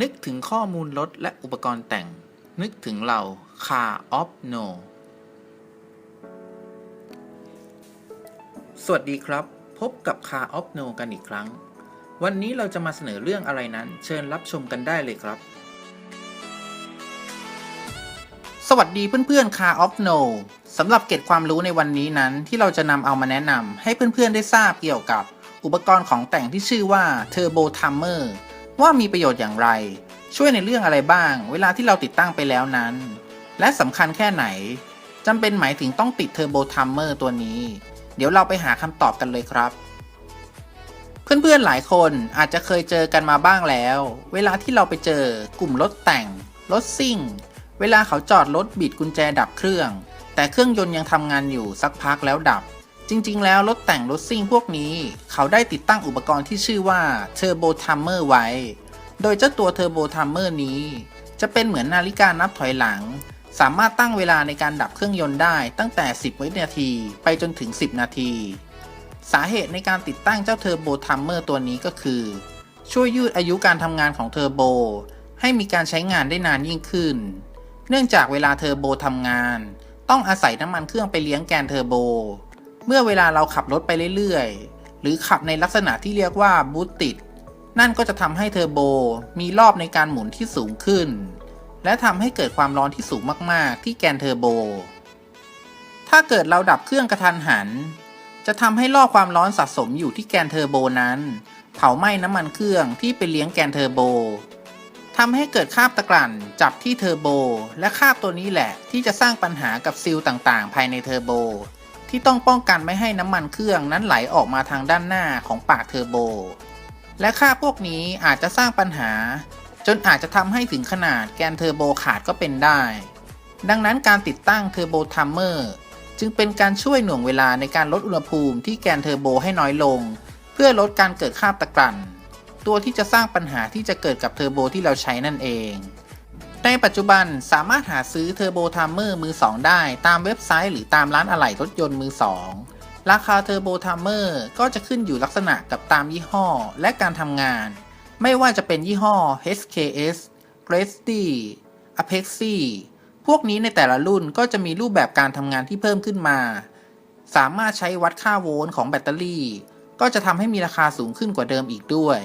นึกถึงข้อมูลรถและอุปกรณ์แต่ง นึกถึงเรา Car of No สวัสดีครับ พบกับ Car of No กันอีกครั้ง วันนี้เราจะมาเสนอเรื่องอะไรนั้น เชิญรับชมกันได้เลยครับ สวัสดีเพื่อนๆ Car of No สำหรับเก็บความรู้ในวันนี้นั้นที่เราจะนำเอามาแนะนำให้เพื่อนๆได้ทราบเกี่ยวกับ อุปกรณ์ของแต่งที่ชื่อว่า Turbo Timer ว่ามีประโยชน์อย่างไร ช่วยในเรื่องอะไรบ้าง เวลาที่เราติดตั้งไปแล้วนั้น และสำคัญแค่ไหนจำเป็นหมายถึงต้องติด Turbo Timer ตัวนี้ เดี๋ยวเราไปหาคำตอบกันเลยครับ เพื่อนๆหลายคนอาจจะเคยเจอกันมาบ้างแล้ว เวลาที่เราไปเจอกลุ่มรถแต่ง รถซิ่ง เวลาเขาจอดรถบิดกุญแจดับเครื่อง แต่เครื่องยนต์ยังทำงานอยู่สักพักแล้วดับ จริงๆ แล้วรถแต่งรถซิ่งพวกนี้ เขาได้ติดตั้งอุปกรณ์ที่ชื่อว่า Turbo Timer ไว้ โดยเจ้าตัว Turbo Timer นี้ จะเป็นเหมือนนาฬิกานับถอยหลัง สามารถตั้งเวลาในการดับเครื่องยนต์ได้ตั้งแต่ 10 วินาที ไปจนถึง 10 นาที สาเหตุในการติดตั้งเจ้า Turbo Timer ตัวนี้ก็คือ ช่วยยืดอายุการทำงานของเทอร์โบ ให้มีการใช้งานได้นานยิ่งขึ้น เนื่องจากเวลาเทอร์โบทำงาน ต้องอาศัยน้ำมันเครื่องไปเลี้ยงแกนเทอร์โบ เมื่อเวลาเราขับรถไปเรื่อยๆ หรือขับในลักษณะที่เรียกว่าบูตติด นั่นก็จะทำให้เทอร์โบมีรอบในการหมุนที่สูงขึ้น และทำให้เกิดความร้อนที่สูงมากๆ ที่แกนเทอร์โบ ถ้าเกิดเราดับเครื่องกระทันหัน จะทำให้รอบความร้อนสะสมอยู่ที่แกนเทอร์โบนั้น เผาไหม้น้ำมันเครื่องที่ไปเลี้ยงแกนเทอร์โบทำให้เกิดคราบตะกรั่นจับที่เทอร์โบ และคราบตัวนี้แหละที่จะสร้างปัญหากับซีลต่างๆ ภายในเทอร์โบ ที่ต้องป้องกันไม่ให้น้ำมันเครื่องนั้นไหลออกมาทางด้านหน้าของปากเทอร์โบ และคราพวกนี้อาจจะสร้างปัญหา จนอาจจะทำให้ถึงขนาดแกนเทอร์โบขาดก็เป็นได้ ดังนั้นการติดตั้งเทอร์โบทัมเมอร์จึงเป็นการช่วยหน่วงเวลาในการลดอุณหภูมิที่แกนเทอร์โบให้น้อยลง เพื่อลดการเกิดคาบตะกรันตัวที่จะสร้างปัญหาที่จะเกิดกับเทอร์โบที่เราใช้นั่นเอง ในปัจจุบันสามารถหาซื้อเทอร์โบทัมเมอร์มือ 2 ได้ตามเว็บไซต์หรือตามร้านอะไหล่รถยนต์มือ 2 ราคาเทอร์โบทัมเมอร์ก็จะขึ้นอยู่ลักษณะกับตามยี่ห้อและการทำงาน ไม่ว่าจะเป็นยี่ห้อ HKS g r a c e Apexi พวกนี้ในแต่ละรุ่นก็จะมีรูปแบบการทำงานที่เพิ่มขึ้นมา สามารถใช้วัดค่าโวลต์ของแบตเตอรี่ ก็จะทำให้มีราคาสูงขึ้นกว่าเดิมอีกด้วย